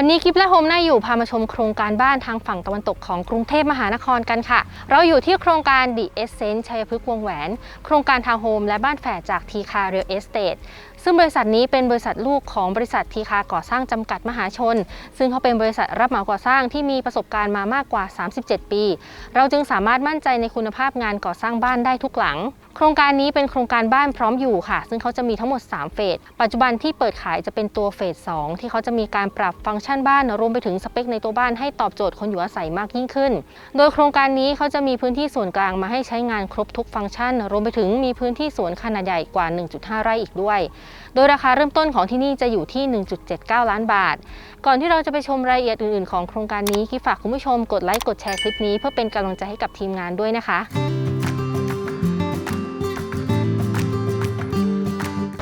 วันนี้กิฟและโฮมน่าอยู่พามาชมโครงการบ้านทางฝั่งตะวันตกของกรุงเทพมหานครกันค่ะ เราอยู่ที่โครงการ The Essence ชัยพฤกษ์วงแหวน โครงการทาวน์โฮมและบ้านแฝดจากทีคาเรียลเอสเตทซึ่งบริษัทนี้เป็นบริษัทลูกของบริษัททีคาก่อสร้างจำกัดมหาชน ซึ่งเขาเป็นบริษัทรับเหมาก่อสร้างที่มีประสบการณ์มามากกว่า 37 ปี เราจึงสามารถมั่นใจในคุณภาพงานก่อสร้างบ้านได้ทุกหลัง โครงการนี้เป็นโครงการบ้านพร้อมอยู่ค่ะ ซึ่งเขาจะมีทั้งหมด 3 เฟส ปัจจุบันที่เปิดขายจะเป็นตัวเฟส 2 ที่เขาจะมีการปรับฟังก์ชันบ้านรวมไปถึงสเปคในตัวบ้านให้ตอบโจทย์คนอยู่อาศัยมากยิ่งขึ้น โดยโครงการนี้เขาจะมีพื้นที่ส่วนกลางมาให้ใช้งานครบทุกฟังก์ชัน รวมไปถึงมีพื้นที่สวนขนาดใหญ่กว่า 1.5 ไร่อีกด้วย โดยราคาเริ่มต้นของที่นี่จะอยู่ที่ 1.79 ล้านบาท ก่อนที่เราจะไปชมรายละเอียดอื่นๆ ของโครงการนี้กิฟฝากคุณผู้ชมกดไลค์กดแชร์คลิปนี้เพื่อเป็นกำลังใจให้กับทีมงานด้วยนะคะ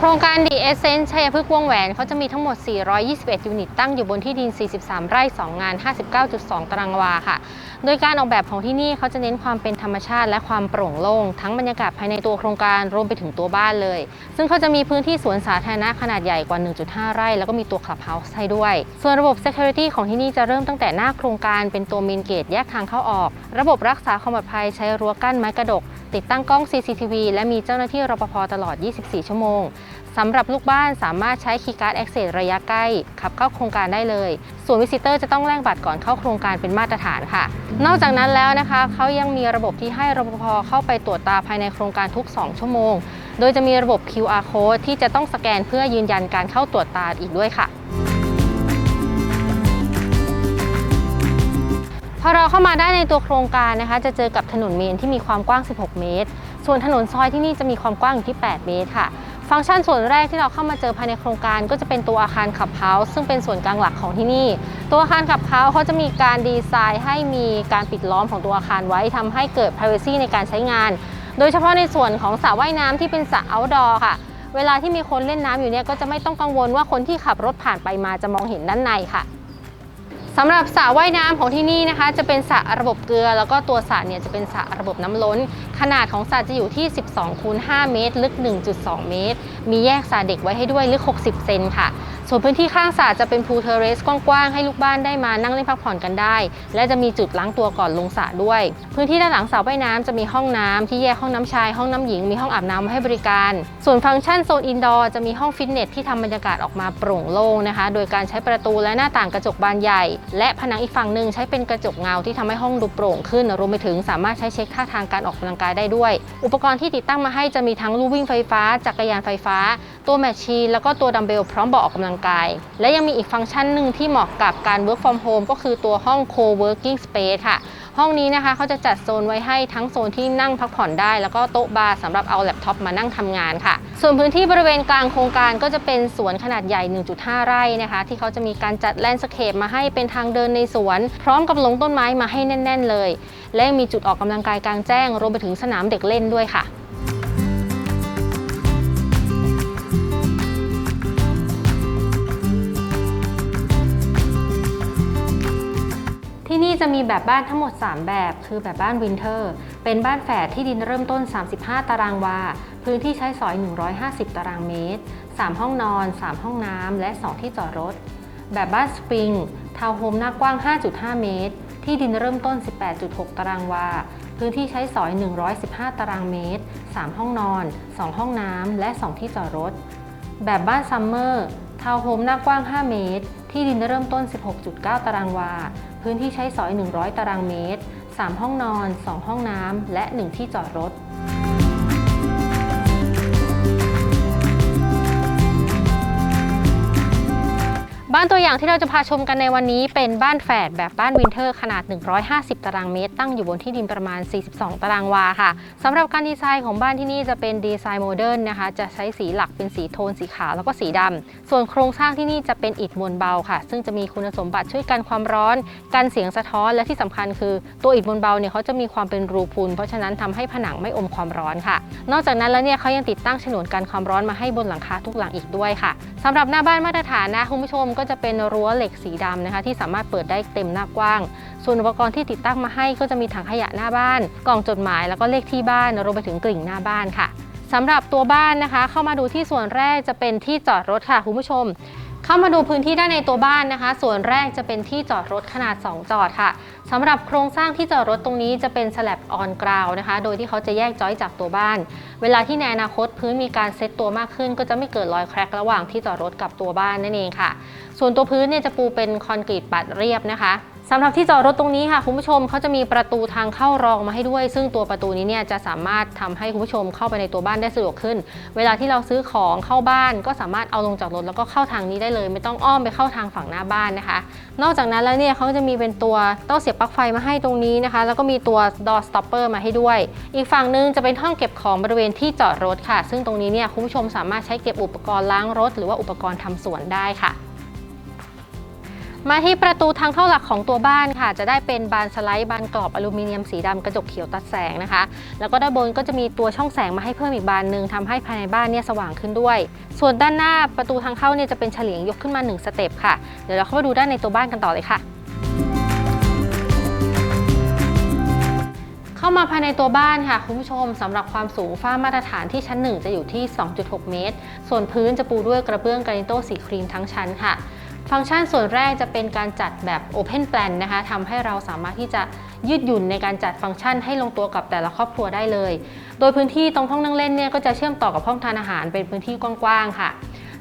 รงการ The Essence ชัยพฤกษ์วงแหวนเขาจะมีทั้งหมด 421 ยูนิต ตั้งอยู่บนที่ดิน 43 ไร่ 2 งาน 59.2 ตารางวาค่ะ โดยการออกแบบของที่นี่เขาจะเน้นความเป็นธรรมชาติและความโปร่งโล่ง ทั้งบรรยากาศภายในตัวโครงการรวมไปถึงตัวบ้านเลย ซึ่งเขาจะมีพื้นที่สวนสาธารณะขนาดใหญ่กว่า 1.5 ไร่ แล้วก็มีตัวคลับเฮาส์ให้ด้วย ส่วนระบบ Security ของที่นี่จะเริ่มตั้งแต่หน้าโครงการเป็นตัวเมนเกตแยกทางเข้าออก ระบบรักษาความปลอดภัยใช้รั้วกั้นไม้กระดก ติดตั้งกล้อง CCTV และมีเจ้าหน้าที่รปภตลอด 24 ชั่วโมง สำหรับลูกบ้านสามารถใช้คีย์การ์ด Access ระยะใกล้ ขับเข้าโครงการได้เลย ส่วนวิสิเตอร์จะต้องแลกบัตรก่อนเข้าโครงการเป็นมาตรฐานค่ะ นอกจากนั้นแล้วนะคะเขายังมีระบบที่ให้รปภเข้าไปตรวจตาภายในโครงการทุก 2 ชั่วโมง โดยจะมีระบบ QR code ที่จะต้องสแกนเพื่อยืนยันการเข้าตรวจตาอีกด้วยค่ะพอเราเข้ามาได้ในตัวโครงการนะคะ จะเจอกับถนนเมนที่มีความกว้าง 16 เมตร ส่วนถนนซอยที่นี่จะมีความกว้างอยู่ที่ 8 เมตรค่ะ ฟังก์ชันส่วนแรกที่เราเข้ามาเจอภายในโครงการ ก็จะเป็นตัวอาคารขับเฮาส์ซึ่งเป็นส่วนกลางหลักของที่นี่ ตัวอาคารขับเฮาส์เขาจะมีการดีไซน์ให้มีการปิดล้อมของตัวอาคารไว้ทำให้เกิด privacy ในการใช้งาน โดยเฉพาะในส่วนของสระว่ายน้ำที่เป็นสระ outdoor ค่ะ เวลาที่มีคนเล่นน้ำอยู่เนี่ยก็จะไม่ต้องกังวลว่าคนที่ขับรถผ่านไปมาจะมองเห็นด้านในค่ะ สำหรับสระว่ายน้ำของที่นี่นะคะ จะเป็นสระระบบเกลือ แล้วก็ตัวสระเนี่ยจะเป็นสระระบบน้ำล้น ขนาดของสระจะอยู่ที่ 12คูณ5เมตร ลึก 1.2 เมตร มีแยกสระเด็กไว้ให้ด้วยลึก 60 เซนค่ะ ส่วนพื้นที่ข้างสระจะเป็นพูลเทเรสกว้างๆให้ลูกบ้านได้มานั่งเล่นพักผ่อนกันได้ และจะมีจุดล้างตัวก่อนลงสระด้วย พื้นที่ด้านหลังสระว่ายน้ำจะมีห้องน้ำที่แยกห้องน้ำชายห้องน้ำหญิงมีห้องอาบน้ำมาให้บริการ ส่วนฟังก์ชันโซนอินดอร์จะมีห้องฟิตเนสที่ทำบรรยากาศออกมาโปร่งโล่งนะคะ โดยการใช้ประตูและหน้าต่างกระจกบานใหญ่ และผนังอีกฝั่งหนึ่งใช้เป็นกระจกเงาที่ทำให้ห้องดูโปร่งขึ้นรวมไปถึงสามารถใช้เช็คท่าทางการออกกำลังกายได้ด้วย อุปกรณ์ที่ติดตั้งมาให้จะมีทั้งลู่วิ่งไฟฟ้าจักรยานไฟฟ้า ตัวแมชชีนแล้วก็ตัวดัมเบลพร้อมบาะออกกำลังกาย และยังมีอีกฟังก์ชันหนึ่งที่เหมาะกับการ work from home ก็คือตัวห้อง co-working space ค่ะ ห้องนี้นะคะเขาจะจัดโซนไว้ให้ทั้งโซนที่นั่งพักผ่อนได้ แล้วก็โต๊ะบาร์สำหรับเอาแล็ปท็อปมานั่งทำงานค่ะ ส่วนพื้นที่บริเวณกลางโครงการก็จะเป็นสวนขนาดใหญ่ 1.5 ไร่นะคะ ที่เขาจะมีการจัดแลนด์สเคปมาให้เป็นทางเดินในสวน พร้อมกับลงต้นไม้มาให้แน่น ๆ เลย และยังมีจุดออกกำลังกายกลางแจ้งรวมไปถึงสนามเด็กเล่นด้วยค่ะ นี่จะมีแบบบ้านทั้งหมด 3 แบบ คือแบบบ้านวินเทอร์ เป็นบ้านแฝดที่ดินเริ่มต้น 35 ตารางวา พื้นที่ใช้สอย 150 ตารางเมตร 3 ห้องนอน 3 ห้องน้ำ และ 2 ที่จอดรถ แบบบ้านสปริง ทาวน์โฮมหน้ากว้าง 5.5 เมตร ที่ดินเริ่มต้น 18.6 ตารางวา พื้นที่ใช้สอย 115 ตารางเมตร 3 ห้องนอน 2 ห้องน้ำ และ 2 ที่จอดรถ แบบบ้านซัมเมอร์ ทาวน์โฮมหน้ากว้าง 5 เมตร ที่ดินเริ่มต้น 16.9 ตารางวา พื้นที่ใช้สอย 100 ตารางเมตร 3 ห้องนอน 2 ห้องน้ำ และ 1 ที่จอดรถ บ้านตัวอย่างที่เราจะพาชมกันในวันนี้เป็นบ้านแฝดแบบบ้านวินเทอร์ขนาด 150 ตารางเมตร ตั้งอยู่บนที่ดินประมาณ 42 ตารางวาค่ะสำหรับการดีไซน์ของบ้านที่นี่จะเป็นดีไซน์โมเดิร์นนะคะ จะใช้สีหลักเป็นสีโทนสีขาวแล้วก็สีดำส่วนโครงสร้างที่นี่จะเป็นอิฐมวลเบาค่ะ ซึ่งจะมีคุณสมบัติช่วยกันความร้อนกันเสียงสะท้อนและที่สำคัญคือ ตัวอิฐมวลเบาเนี่ยเขาจะมีความเป็นรูพูนเพราะฉะนั้นทำให้ผนังไม่อมความร้อนค่ะ นอกจากนั้นแล้วเนี่ยเขายังติดตั้งฉนวนกันความร้อนมาให้บนหลังคาทุกหลังอีกด้วยค่ะสำหรับหน้าบ้านมาตรฐานนะคุณผู้ชมก็จะเป็นรั้วเหล็กสีดำนะคะ ที่สามารถเปิดได้เต็มหน้ากว้าง ส่วนอุปกรณ์ที่ติดตั้งมาให้ก็จะมีถังขยะหน้าบ้าน กล่องจดหมายแล้วก็เลขที่บ้านรวมไปถึงกลิ่งหน้าบ้านค่ะสำหรับตัวบ้านนะคะ เข้ามาดูที่ส่วนแรกจะเป็นที่จอดรถค่ะคุณผู้ชม เข้ามาดูพื้นที่ด้านในตัวบ้านนะคะ ส่วนแรกจะเป็นที่จอดรถขนาด 2 จอดค่ะสำหรับโครงสร้างที่จอดรถตรงนี้จะเป็นสลับออนกราวนะคะ โดยที่เขาจะแยกจอยจากตัวบ้าน เวลาที่ในอนาคตพื้นมีการเซตตัวมากขึ้น ก็จะไม่เกิดรอยแครกระหว่างที่จอดรถกับตัวบ้านนั่นเองค่ะ ส่วนตัวพื้นเนี่ยจะปูเป็นคอนกรีตปัดเรียบนะคะ สำหรับที่จอดรถตรงนี้ค่ะคุณผู้ชมเขาจะมีประตูทางเข้ารองมาให้ด้วย ซึ่งตัวประตูนี้เนี่ยจะสามารถทำให้คุณผู้ชมเข้าไปในตัวบ้านได้สะดวกขึ้น เวลาที่เราซื้อของเข้าบ้าน ก็สามารถเอาลงจากรถแล้วก็เข้าทางนี้ได้เลย ไม่ต้องอ้อมไปเข้าทางฝั่งหน้าบ้านนะคะ นอกจากนั้นแล้วเนี่ยเขาจะมีเป็นตัวเต้าเสียบปลั๊กไฟมาให้ตรงนี้นะคะ แล้วก็มีตัว door stopper มาให้ด้วย อีกฝั่งหนึงจะเป็นห้องเก็บของบริเวณที่จอดรถค่ะ ซึ่งตรงนี้เนี่ยคุณผู้ชมสามารถใช้เก็บอุปกรณ์ล้างรถ หรือว่าอุปกรณ์ทำสวนได้ค่ะ มาที่ประตูทางเข้าหลักของตัวบ้านค่ะ จะได้เป็นบานสไลด์บานกรอบอลูมิเนียมสีดำกระจกเขียวตัดแสงนะคะ แล้วก็ด้านบนก็จะมีตัวช่องแสงมาให้เพิ่มอีกบานหนึ่งทำให้ภายในบ้านเนี่ยสว่างขึ้นด้วย ส่วนด้านหน้าประตูทางเข้าเนี่ยจะเป็นเฉลียงยกขึ้นมา 1 สเต็ปค่ะ เดี๋ยวเราเข้ามาดูด้านในตัวบ้านกันต่อเลยค่ะเข้ามาภายในตัวบ้านค่ะคุณผู้ชมสำหรับความสูงฝ้ามาตรฐานที่ชั้น 1 จะอยู่ที่ 2.6 เมตร ส่วนพื้นจะปูด้วยกระเบื้องกรานิโตสีครีมทั้งชั้นค่ะ ฟังก์ชันส่วนแรกจะเป็นการจัดแบบ Open Plan นะคะทำให้เราสามารถที่จะยืดหยุ่นในการจัดฟังก์ชันให้ลงตัวกับแต่ละครอบครัวได้เลย โดยพื้นที่ตรงห้องนั่งเล่นเนี่ยก็จะเชื่อมต่อกับห้องทานอาหารเป็นพื้นที่กว้างๆค่ะ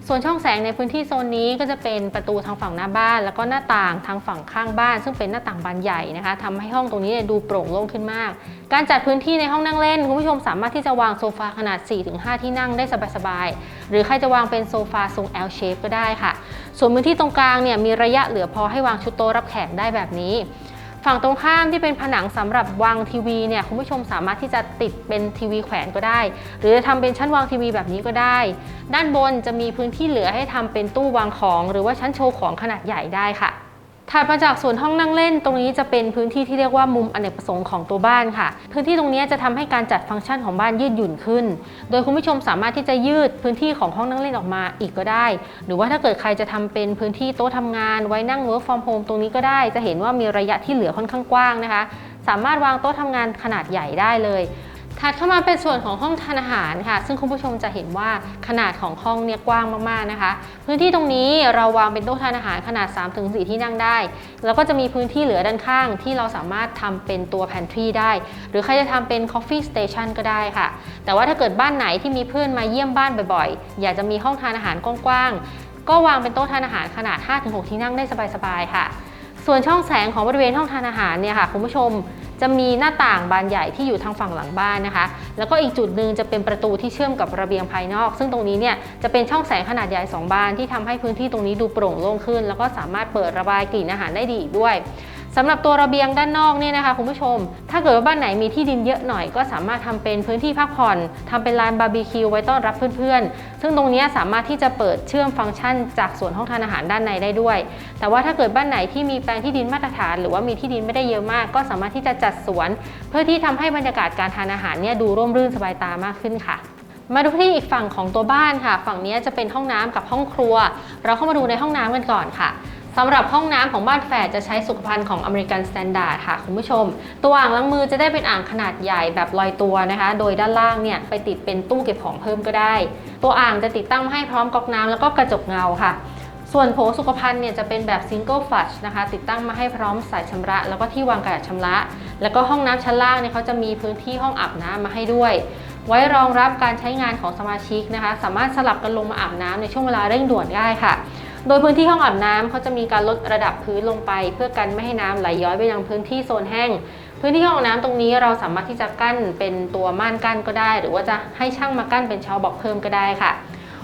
ส่วนช่องแสงในพื้นที่โซนนี้ก็จะเป็นประตูทางฝั่งหน้าบ้าน แล้วก็หน้าต่างทางฝั่งข้างบ้าน ซึ่งเป็นหน้าต่างบานใหญ่นะคะทำให้ห้องตรงนี้ดูโปร่งโล่งขึ้นมาก การจัดพื้นที่ในห้องนั่งเล่นคุณผู้ชมสามารถที่จะวางโซฟาขนาด 4-5 ที่นั่งได้สบายๆหรือใครจะวางเป็นโซฟาทรง L shape ก็ได้ค่ะ ส่วนพื้นที่ตรงกลางเนี่ยมีระยะเหลือพอให้วางชุดโต๊ะรับแขกได้แบบนี้ ฝั่งตรงข้ามที่เป็นผนังสำหรับวางทีวีเนี่ยคุณผู้ชมสามารถที่จะติดเป็นทีวีแขวนก็ได้ หรือจะทำเป็นชั้นวางทีวีแบบนี้ก็ได้ ด้านบนจะมีพื้นที่เหลือให้ทำเป็นตู้วางของ หรือว่าชั้นโชว์ของขนาดใหญ่ได้ค่ะ ถัดมาจากส่วนห้องนั่งเล่น ตรงนี้จะเป็นพื้นที่ที่เรียกว่ามุมอเนกประสงค์ของตัวบ้านค่ะ พื้นที่ตรงนี้จะทำให้การจัดฟังก์ชันของบ้านยืดหยุ่นขึ้น โดยคุณผู้ชมสามารถที่จะยืดพื้นที่ของห้องนั่งเล่นออกมาอีกก็ได้ หรือว่าถ้าเกิดใครจะทำเป็นพื้นที่โต๊ะทำงาน ไว้นั่ง work from home ตรงนี้ก็ได้ จะเห็นว่ามีระยะที่เหลือค่อนข้างกว้างนะคะ สามารถวางโต๊ะทำงานขนาดใหญ่ได้เลย ถัดเข้ามาเป็นส่วนของห้องทานอาหารค่ะ ซึ่งคุณผู้ชมจะเห็นว่าขนาดของห้องเนี่ยกว้างมากๆนะคะ พื้นที่ตรงนี้เราวางเป็นโต๊ะทานอาหารขนาด 3-4 ที่นั่งได้ แล้วก็จะมีพื้นที่เหลือด้านข้างที่เราสามารถทำเป็นตัว pantry ได้ หรือใครจะทำเป็น coffee station ก็ได้ค่ะ แต่ว่าถ้าเกิดบ้านไหนที่มีเพื่อนมาเยี่ยมบ้านบ่อยๆ อยากจะมีห้องทานอาหารกว้างๆ ก็วางเป็นโต๊ะทานอาหารขนาด 5-6 ที่นั่งได้สบายๆค่ะ ส่วนช่องแสงของบริเวณห้องทานอาหารเนี่ยค่ะคุณผู้ชม จะมีหน้าต่างบานใหญ่ที่อยู่ทางฝั่งหลังบ้านนะคะ แล้วก็อีกจุดหนึ่งจะเป็นประตูที่เชื่อมกับระเบียงภายนอก ซึ่งตรงนี้เนี่ยจะเป็นช่องแสงขนาดใหญ่2บานที่ทำให้พื้นที่ตรงนี้ดูโปร่งโล่งขึ้น แล้วก็สามารถเปิดระบายกลิ่นอาหารได้ดีอีกด้วย สำหรับตัวระเบียงด้านนอกเนี่ยนะคะคุณผู้ชม ถ้าเกิดว่าบ้านไหนมีที่ดินเยอะหน่อย ก็สามารถทำเป็นพื้นที่พักผ่อนทำเป็นลานบาร์บีคิวไว้ต้อนรับเพื่อนๆ ซึ่งตรงนี้สามารถที่จะเปิดเชื่อมฟังก์ชัน จากส่วนห้องทานอาหารด้านในได้ด้วย แต่ว่าถ้าเกิดบ้านไหนที่มีแปลงที่ดินมาตรฐาน หรือว่ามีที่ดินไม่ได้เยอะมาก ก็สามารถที่จะจัดสวน เพื่อที่ทำให้บรรยากาศการทานอาหารเนี่ยดูร่มรื่นสบายตามากขึ้นค่ะมาดูที่อีกฝั่งของตัวบ้านค่ะ ฝั่งนี้จะเป็นห้องน้ำกับห้องครัว เราเข้ามาดูในห้องน้ำกันก่อนค่ะ สำหรับห้องน้ำของบ้านแฝดจะใช้สุขภัณฑ์ของอเมริกันสแตนดาร์ดค่ะคุณผู้ชม ตัวอ่างล้างมือจะได้เป็นอ่างขนาดใหญ่แบบลอยตัวนะคะ โดยด้านล่างเนี่ยไปติดเป็นตู้เก็บของเพิ่มก็ได้ ตัวอ่างจะติดตั้งมาให้พร้อมก๊อกน้ำแล้วก็กระจกเงาค่ะ ส่วนโถสุขภัณฑ์เนี่ยจะเป็นแบบซิงเกิลฟัชนะคะ ติดตั้งมาให้พร้อมสายชำระ แล้วก็ที่วางกระดาษชำระ แล้วก็ห้องน้ำชั้นล่างเนี่ยเขาจะมีพื้นที่ห้องอาบน้ำมาให้ด้วยไว้รองรับการใช้งานของสมาชิกนะคะ สามารถสลับกันลงมาอาบน้ำในช่วงเวลาเร่งด่วนได้ค่ะ โดยพื้นที่ห้องอาบน้ำเขาจะมีการลดระดับพื้นลงไป เพื่อกันไม่ให้น้ำไหลย้อยไปยังพื้นที่โซนแห้ง พื้นที่ห้องน้ำตรงนี้เราสามารถที่จะกั้นเป็นตัวม่านกั้นก็ได้ หรือว่าจะให้ช่างมากั้นเป็นชาวบอกเพิ่มก็ได้ค่ะ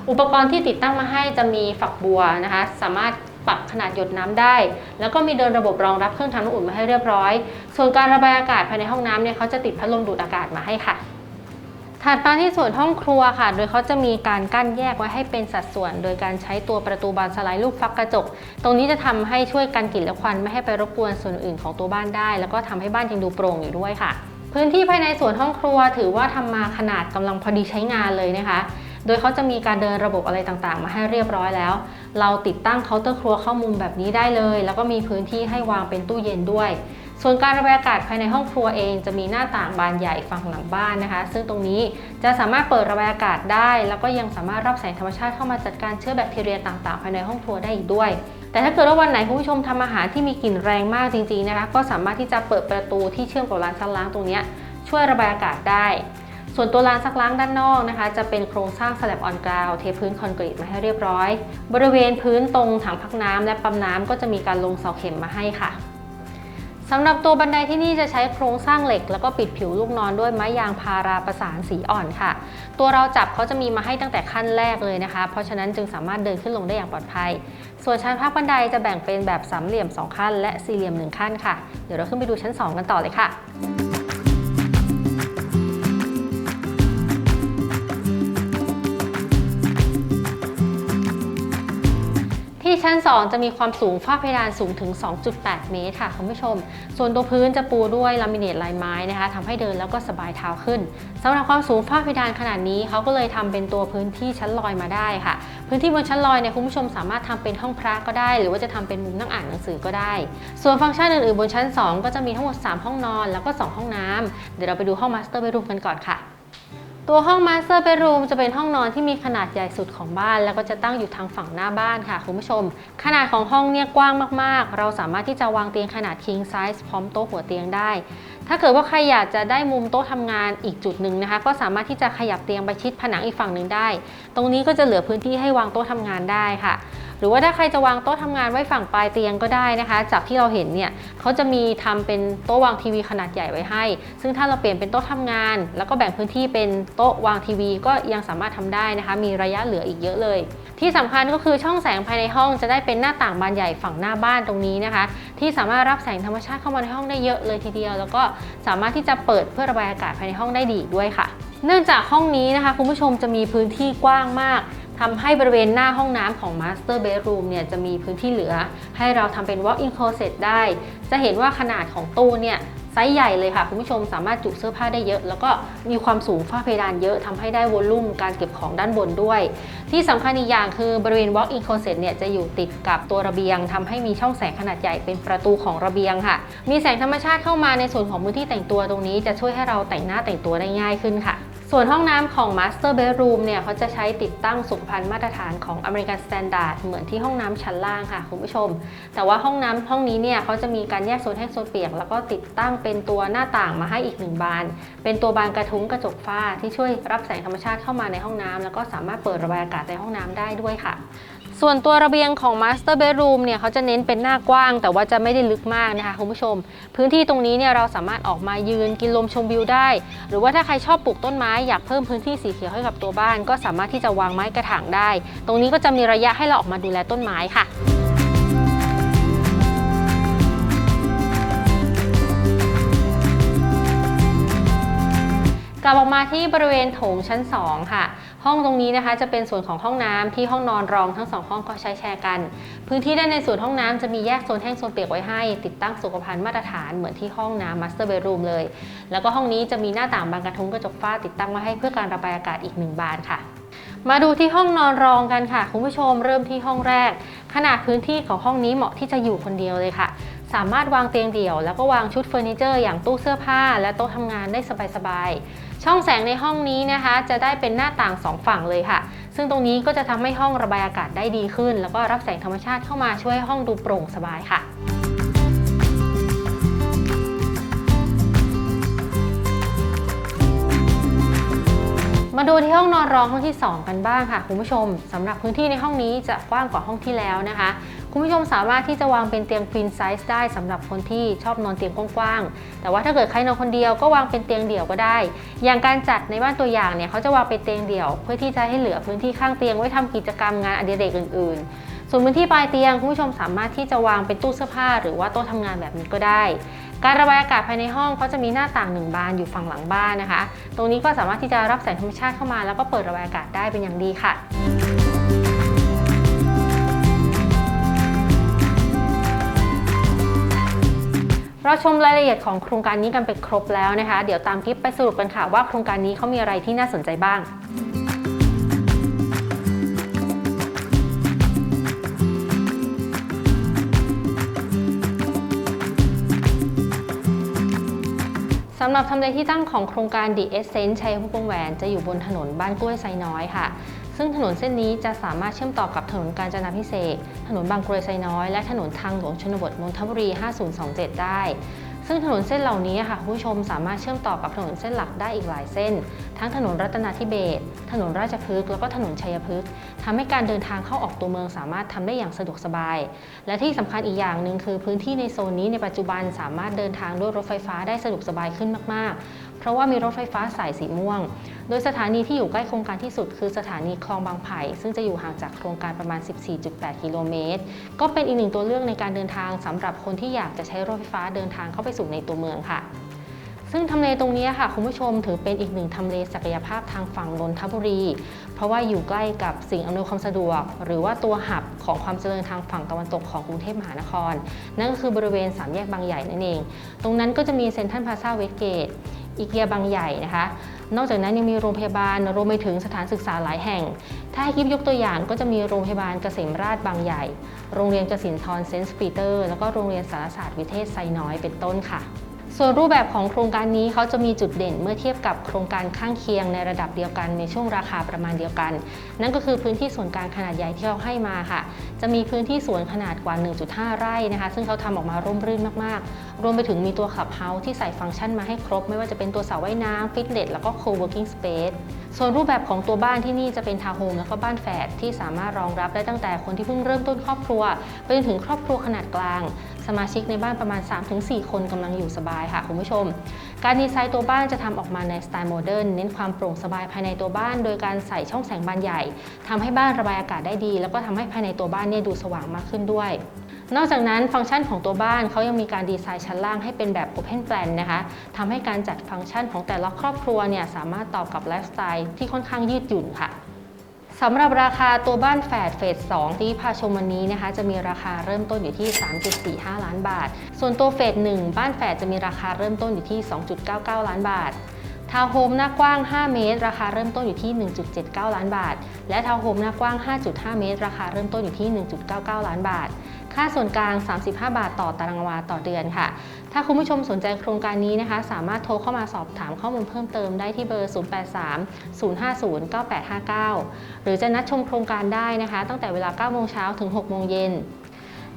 อุปกรณ์ที่ติดตั้งมาให้จะมีฝักบัวนะคะ สามารถปรับขนาดหยดน้ำได้ แล้วก็มีเดินระบบรองรับเครื่องทำน้ำอุ่นมาให้เรียบร้อย ส่วนการระบายอากาศภายในห้องน้ำเนี่ยเขาจะติดพัดลมดูดอากาศมาให้ค่ะ ถัดมาที่ส่วนห้องครัวค่ะ โดยเขาจะมีการกั้นแยกไว้ให้เป็นสัดส่วน โดยการใช้ตัวประตูบานสไลด์ลูกฟักกระจก ตรงนี้จะทำให้ช่วยกันกลิ่นและควันไม่ให้ไปรบกวนส่วนอื่นของตัวบ้านได้ แล้วก็ทำให้บ้านยังดูโปร่งอยู่ด้วยค่ะ พื้นที่ภายในส่วนห้องครัว ถือว่าทำมาขนาดกำลังพอดีใช้งานเลยนะคะ โดยเขาจะมีการเดินระบบอะไรต่างๆ มาให้เรียบร้อยแล้ว เราติดตั้งเคาน์เตอร์ครัวเข้ามุมแบบนี้ได้เลย แล้วก็มีพื้นที่ให้วางเป็นตู้เย็นด้วย ส่วนการระบายอากาศภายในห้องครัวเองจะมีหน้าต่างบานใหญ่ฝั่งหลังบ้านนะคะ ซึ่งตรงนี้จะสามารถเปิดระบายอากาศได้ แล้วก็ยังสามารถรับแสงธรรมชาติเข้ามาจัดการเชื้อแบคทีเรียต่างๆ ภายในห้องครัวได้อีกด้วย แต่ถ้าเกิดว่าวันไหนคุณผู้ชมทำอาหารที่มีกลิ่นแรงมากจริงๆนะคะก็สามารถที่จะเปิดประตูที่เชื่อมกับร้านซักล้างตรงนี้ช่วยระบายอากาศได้ ส่วนตัวลานซักล้างด้านนอกนะคะ จะเป็นโครงสร้างสลับออนกราวเทพื้นคอนกรีตมาให้เรียบร้อย บริเวณพื้นตรงถังพักน้ำและปั๊มน้ำก็จะมีการลงเสาเข็มมาให้ค่ะ สำหรับตัวบันไดที่นี่จะใช้โครงสร้างเหล็ก แล้วก็ปิดผิวลูกนอนด้วยไม้ยางพาราประสานสีอ่อนค่ะ ตัวเราจับเขาจะมีมาให้ตั้งแต่ขั้นแรกเลยนะคะ เพราะฉะนั้นจึงสามารถเดินขึ้นลงได้อย่างปลอดภัย ส่วนชั้นพักบันไดจะแบ่งเป็นแบบสามเหลี่ยม 2 ขั้น และสี่เหลี่ยม 1 ขั้นค่ะ เดี๋ยวเราขึ้นไปดูชั้น 2 กันต่อเลยค่ะ ชั้น 2 จะมีความสูงฝ้าเพดานสูงถึง 2.8 เมตรค่ะคุณผู้ชม ส่วนตัวพื้นจะปูด้วยลามิเนตลายไม้นะคะทำให้เดินแล้วก็สบายเท้าขึ้นสำหรับความสูงฝ้าเพดานขนาดนี้เขาก็เลยทำเป็นตัวพื้นที่ชั้นลอยมาได้ค่ะ พื้นที่บนชั้นลอยเนี่ยคุณผู้ชมสามารถทำเป็นห้องพระก็ได้ หรือว่าจะทำเป็นมุมนั่งอ่านหนังสือก็ได้ ส่วนฟังก์ชันอื่นๆบนชั้น 2 ก็จะมีทั้งหมด 3 ห้องนอน แล้วก็ 2 ห้องน้ำเดี๋ยวเราไปดูห้องมาสเตอร์เบดรูมกันก่อนค่ะ ตัวห้อง Master Bedroom จะเป็นห้องนอนที่มีขนาดใหญ่สุดของบ้าน แล้วก็จะตั้งอยู่ทางฝั่งหน้าบ้านค่ะคุณผู้ชม ขนาดของห้องเนี่ยกว้างมากๆ เราสามารถที่จะวางเตียงขนาด king size พร้อมโต๊ะหัวเตียงได้ ถ้าเกิดว่าใครอยากจะได้มุมโต๊ะทำงานอีกจุดหนึ่งนะคะ ก็สามารถที่จะขยับเตียงไปชิดผนังอีกฝั่งหนึ่งได้ ตรงนี้ก็จะเหลือพื้นที่ให้วางโต๊ะทำงานได้ค่ะ หรือว่าถ้าใครจะวางโต๊ะทำงานไว้ฝั่งปลายเตียงก็ได้นะคะ จากที่เราเห็นเนี่ยเขาจะมีทำเป็นโต๊ะวางทีวีขนาดใหญ่ไว้ให้ ซึ่งถ้าเราเปลี่ยนเป็นโต๊ะทำงาน แล้วก็แบ่งพื้นที่เป็นโต๊ะวางทีวี ก็ยังสามารถทำได้นะคะ มีระยะเหลืออีกเยอะเลย ที่สำคัญก็คือช่องแสงภายในห้องจะได้เป็นหน้าต่างบานใหญ่ฝั่งหน้าบ้านตรงนี้นะคะ ที่สามารถรับแสงธรรมชาติเข้ามาในห้องได้เยอะเลยทีเดียว แล้วก็สามารถที่จะเปิดเพื่อระบายอากาศภายในห้องได้ดีด้วยค่ะ เนื่องจากห้องนี้นะคะคุณผู้ชมจะมีพื้นที่กว้างมาก ทำให้บริเวณหน้าห้องน้ำของ Master Bedroom เนี่ยจะมีพื้นที่เหลือ ให้เราทำเป็น Walk-in Closet ได้ จะเห็นว่าขนาดของตู้เนี่ยไซส์ใหญ่เลยค่ะ คุณผู้ชมสามารถจุเสื้อผ้าได้เยอะ แล้วก็มีความสูงฝ้าเพดานเยอะทำให้ได้วอลลุ่มการเก็บของด้านบนด้วย ที่สำคัญอีกอย่างคือบริเวณ Walk-in Closet เนี่ยจะอยู่ติดกับตัวระเบียงทำให้มีช่องแสงขนาดใหญ่เป็นประตูของระเบียงค่ะ มีแสงธรรมชาติเข้ามาในส่วนของพื้นที่แต่งตัวตรงนี้จะช่วยให้เราแต่งหน้าแต่งตัวได้ง่ายขึ้นค่ะ ส่วนห้องน้ำของ Master Bedroom เนี่ยเขาจะใช้ติดตั้งสุขภัณฑ์มาตรฐานของ American Standard เหมือนที่ห้องน้ำชั้นล่างค่ะคุณผู้ชม แต่ว่าห้องน้ำห้องนี้เนี่ยเขาจะมีการแยกโซนแห้งโซนเปียก แล้วก็ติดตั้งเป็นตัวหน้าต่างมาให้อีกหนึ่งบาน เป็นตัวบานกระทุ้งกระจกฝ้าที่ช่วยรับแสงธรรมชาติเข้ามาในห้องน้ำแล้วก็สามารถเปิดระบายอากาศในห้องน้ำได้ด้วยค่ะ ส่วนตัวระเบียงของ Master Bedroom เนี่ยเขาจะเน้นเป็นหน้ากว้าง แต่ว่าจะไม่ได้ลึกมากนะคะคุณผู้ชม พื้นที่ตรงนี้เนี่ยเราสามารถออกมายืนกินลมชมวิวได้ หรือว่าถ้าใครชอบปลูกต้นไม้อยากเพิ่มพื้นที่สีเขียวให้กับตัวบ้าน ก็สามารถที่จะวางไม้กระถางได้ ตรงนี้ก็จะมีระยะให้เราออกมาดูแลต้นไม้ค่ะกลับออกมาที่บริเวณโถงชั้น 2 ค่ะ ห้องตรงนี้นะคะจะเป็นส่วนของห้องน้ำที่ห้องนอนรองทั้งสองห้องก็ใช้แชร์กัน พื้นที่ด้านในส่วนห้องน้ำจะมีแยกโซนแห้งโซนเปียกไว้ให้ ติดตั้งสุขภัณฑ์มาตรฐานเหมือนที่ห้องน้ำ Master Bedroom เลย แล้วก็ห้องนี้จะมีหน้าต่างบานกระทุ้งกระจกฝ้าติดตั้งไว้ให้เพื่อการระบายอากาศอีกหนึ่งบานค่ะมาดูที่ห้องนอนรองกันค่ะคุณผู้ชมเริ่มที่ห้องแรก ขนาดพื้นที่ของห้องนี้เหมาะที่จะอยู่คนเดียวเลยค่ะ สามารถวางเตียงเดี่ยว แล้วก็วางชุดเฟอร์นิเจอร์อย่างตู้เสื้อผ้า และโต๊ะทำงานได้สบายๆ ช่องแสงในห้องนี้นะคะ จะได้เป็นหน้าต่างสองฝั่งเลยค่ะ ซึ่งตรงนี้ก็จะทำให้ห้องระบายอากาศได้ดีขึ้น แล้วก็รับแสงธรรมชาติเข้ามาช่วยให้ห้องดูโปร่งสบายค่ะมาดูที่ห้องนอนรองห้องที่ 2 กันบ้างค่ะคุณผู้ชมสำหรับพื้นที่ในห้องนี้จะกว้างกว่าห้องที่แล้วนะคะ คุณผู้ชมสามารถที่จะวางเป็นเตียง queen size ได้สำหรับคนที่ชอบนอนเตียงกว้างๆ แต่ว่าถ้าเกิดใครนอนคนเดียวก็วางเป็นเตียงเดี่ยวก็ได้ อย่างการจัดในบ้านตัวอย่างเนี่ยเขาจะวางเป็นเตียงเดี่ยว เพื่อที่จะให้เหลือพื้นที่ข้างเตียงไว้ทำกิจกรรมงานอดิเรกอื่นๆ ส่วนพื้นที่ปลายเตียงคุณผู้ชมสามารถที่จะวางเป็นตู้เสื้อผ้า หรือว่าโต๊ะทำงานแบบนี้ก็ได้การระบายอากาศภายในห้องเขาจะมีหน้าต่างหนึ่งบานอยู่ฝั่งหลังบ้านนะคะ ตรงนี้ก็สามารถที่จะรับแสงธรรมชาติเข้ามา แล้วก็เปิดระบายอากาศได้เป็นอย่างดีค่ะ เราชมรายละเอียดของโครงการนี้กันไปครบแล้วนะคะ เดี๋ยวตามคลิปไปสรุปกันค่ะว่าโครงการนี้เขามีอะไรที่น่าสนใจบ้างสำหรับทำเลที่ตั้งของโครงการ The Essence ชัยภูมิวงแหวน จะอยู่บนถนนบ้านกล้วยไซน้อยค่ะ ซึ่งถนนเส้นนี้จะสามารถเชื่อมต่อกับถนนกาญจนาพิเศษ ถนนบางกรวยไซน้อย และถนนทางหลวงชนบทนนทบุรี 5027 ได้ ซึ่งถนนเส้นเหล่านี้ค่ะผู้ชมสามารถเชื่อมต่อกับถนนเส้นหลักได้อีกหลายเส้น ทั้งถนนรัตนาธิเบศถนนราชพฤกษ์แล้วก็ถนนชัยพฤกษ์ทำให้การเดินทางเข้าออกตัวเมืองสามารถทำได้อย่างสะดวกสบาย และที่สำคัญอีกอย่างหนึ่งคือพื้นที่ในโซนนี้ในปัจจุบันสามารถเดินทางด้วยรถไฟฟ้าได้สะดวกสบายขึ้นมากๆ เพราะว่ามีรถไฟฟ้าสายสีม่วง โดยสถานีที่อยู่ใกล้โครงการที่สุดคือสถานีคลองบางไผ่ ซึ่งจะอยู่ห่างจากโครงการประมาณ 14.8 กิโลเมตร ก็เป็นอีกหนึ่งตัวเลือกในการเดินทางสำหรับคนที่อยากจะใช้รถไฟฟ้าเดินทางเข้าไปสู่ในตัวเมืองค่ะซึ่งทำเลตรงนี้ค่ะคุณผู้ชมถือเป็นอีกหนึ่งทำเลศักยภาพทางฝั่งนนทบุรี เพราะว่าอยู่ใกล้กับสิ่งอำนวยความสะดวก หรือว่าตัวหับของความเจริญทางฝั่งตะวันตกของกรุงเทพมหานคร นั่นก็คือบริเวณสามแยกบางใหญ่นั่นเอง ตรงนั้นก็จะมีเซ็นทรัลพลาซาเวสเกต อีเกียบางใหญ่นะคะ นอกจากนั้นยังมีโรงพยาบาลรวมไปถึงสถานศึกษาหลายแห่ง ถ้าให้คิดยกตัวอย่างก็จะมีโรงพยาบาลเกษมราชบางใหญ่ โรงเรียนเกษมทรเซนต์ปีเตอร์ แล้วก็โรงเรียนสารศาสตร์วิเทศไซน้อยเป็นต้นค่ะ ส่วนรูปแบบของโครงการนี้เขาจะมีจุดเด่นเมื่อเทียบกับโครงการข้างเคียงในระดับเดียวกันในช่วงราคาประมาณเดียวกัน นั่นก็คือพื้นที่ส่วนกลางขนาดใหญ่ที่เราให้มาค่ะ จะมีพื้นที่สวนขนาดกว่า 1.5 ไร่นะคะ ซึ่งเขาทำออกมาร่มรื่นมากๆ รวมไปถึงมีตัวขับเฮาส์ที่ใส่ฟังก์ชันมาให้ครบ ไม่ว่าจะเป็นตัวสระว่ายน้ำฟิตเนสแล้วก็ co-working space ส่วนรูปแบบของตัวบ้านที่นี่จะเป็นทาวน์โฮมแล้วก็บ้านแฝดที่สามารถรองรับได้ตั้งแต่คนที่เพิ่งเริ่มต้นครอบครัวไปจนถึงครอบครัวขนาดกลาง มาชิกในบ้านประมาณ 3-4 คนกำลังอยู่สบายค่ะคุณผู้ชม การดีไซน์ตัวบ้านจะทำออกมาในสไตล์โมเดิร์นเน้นความโปร่งสบายภายในตัวบ้าน โดยการใส่ช่องแสงบานใหญ่ทำให้บ้านระบายอากาศได้ดี แล้วก็ทำให้ภายในตัวบ้านเนี่ยดูสว่างมากขึ้นด้วยนอกจากนั้นฟังก์ชันของตัวบ้านเขายังมีการดีไซน์ชั้นล่างให้เป็นแบบ Open Plan นะคะทำให้การจัดฟังก์ชันของแต่ละครอบครัวเนี่ยสามารถตอบกับไลฟ์สไตล์ที่ค่อนข้างยืดหยุ่นค่ะ สำหรับราคาตัวบ้านแฝดเฟส2ที่พาชมวันนี้นะคะ จะมีราคาเริ่มต้นอยู่ที่ 3.45 ล้านบาท ส่วนตัวเฟส1บ้านแฝดจะมีราคาเริ่มต้นอยู่ที่ 2.99 ล้านบาททาวน์โฮมหน้ากว้าง 5 เมตร ราคาเริ่มต้นอยู่ที่ 1.79 ล้านบาท และทาวน์โฮมหน้ากว้าง 5.5 เมตร ราคาเริ่มต้นอยู่ที่ 1.99 ล้านบาท ค่าส่วนกลาง 35 บาทต่อตารางวาต่อเดือนค่ะ ถ้าคุณผู้ชมสนใจโครงการนี้นะคะ สามารถโทรเข้ามาสอบถามข้อมูลเพิ่มเติมได้ที่เบอร์ 083 050 9859 หรือจะนัดชมโครงการได้นะคะ ตั้งแต่เวลา 9 โมงเช้าถึง 6 โมงเย็น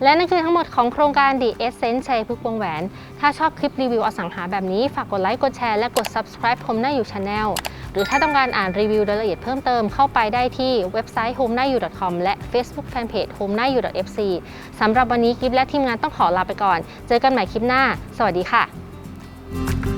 และนั่นคือทั้งหมดของโครงการ The Essence ชัยพฤกษ์วงแหวน ถ้าชอบคลิปรีวิวอสังหาแบบนี้ ฝากกดไลค์ กดแชร์ และกด subscribe คมหน้าอยู่ Channel หรือถ้าต้องการอ่านรีวิวรายละเอียดเพิ่มเติมเข้าไปได้ที่เว็บไซต์ home หน้าอยู่ .com และ Facebook Fanpage home หน้าอยู่ .fc สำหรับวันนี้กิฟและทีมงานต้องขอลาไปก่อน เจอกันใหม่คลิปหน้า สวัสดีค่ะ